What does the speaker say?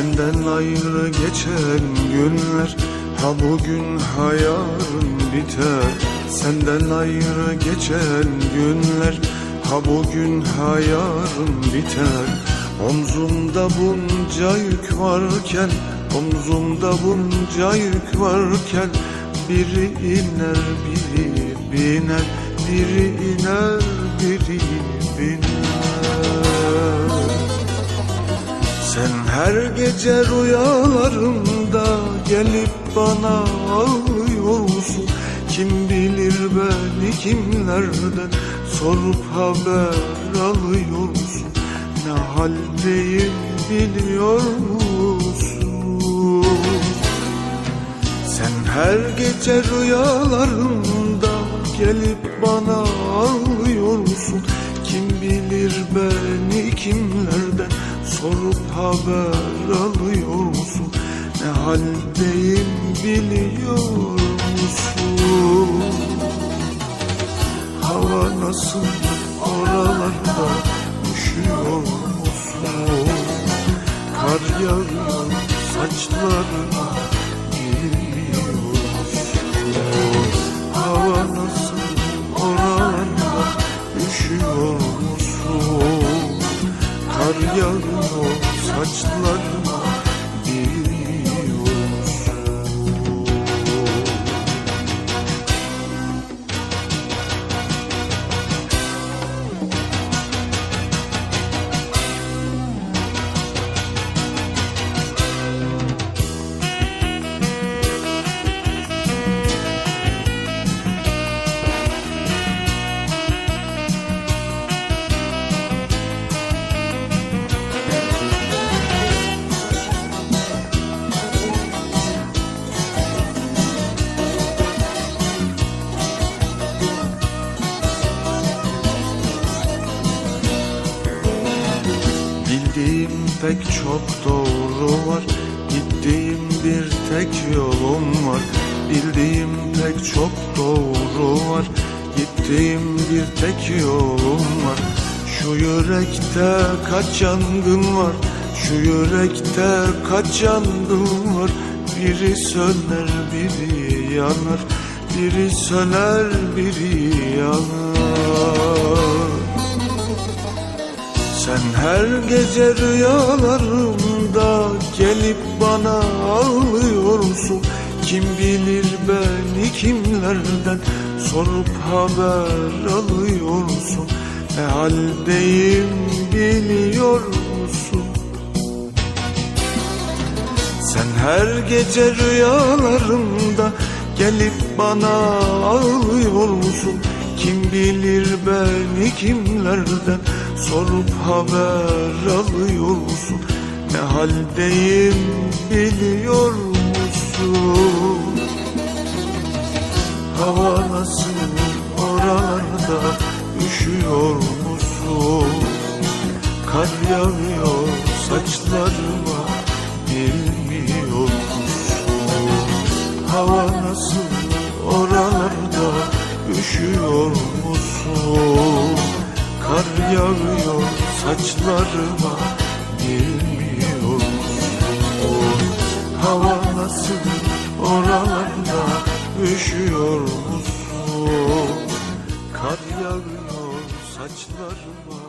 Senden ayrı geçen günler Ha bugün ha yarın biter. Senden ayrı geçen günler Ha bugün ha yarın biter. Omzumda bunca yük varken Omzumda bunca yük varken Biri iner biri biner Biri iner biri biner sen her gece rüyalarımda gelip bana ağlıyorsun. Kim bilir beni kimlerden sorup haber alıyorsun. Ne haldeyim biliyor musun? Sen her gece rüyalarımda gelip bana ağlıyorsun Kim bilir beni kimlerden sorup haber alıyorsun Ne haldeyim biliyor musun? Hava nasıl oralarda üşüyor musun? Kar yağıyor saçlarına yağıyor saçlarıma pek çok doğru var. Gittiğim bir tek yolum var. Bildiğim pek çok doğru var. Gittiğim bir tek yolum var. Şu yürekte kaç yangın var? Şu yürekte kaç yangın var? Biri söner biri yanar. Biri söner biri yanar sen her gece rüyalarımda gelip bana ağlıyorsun. Kim bilir beni kimlerden sorup haber alıyorsun? Ne haldeyim biliyor musun? Sen her gece rüyalarımda gelip bana ağlıyorsun. Kim bilir beni kimlerden sorup haber alıyorsun Ne haldeyim biliyor musun? Hava nasıl oralarda üşüyor musun? Kar yağıyor saçlarıma bilmiyor musun? Hava nasıl oralarda üşüyor musun? Yağıyor saçlarıma bilmiyor musun? Hava nasıl oralarda üşüyor musun? Kar yağıyor saçlarıma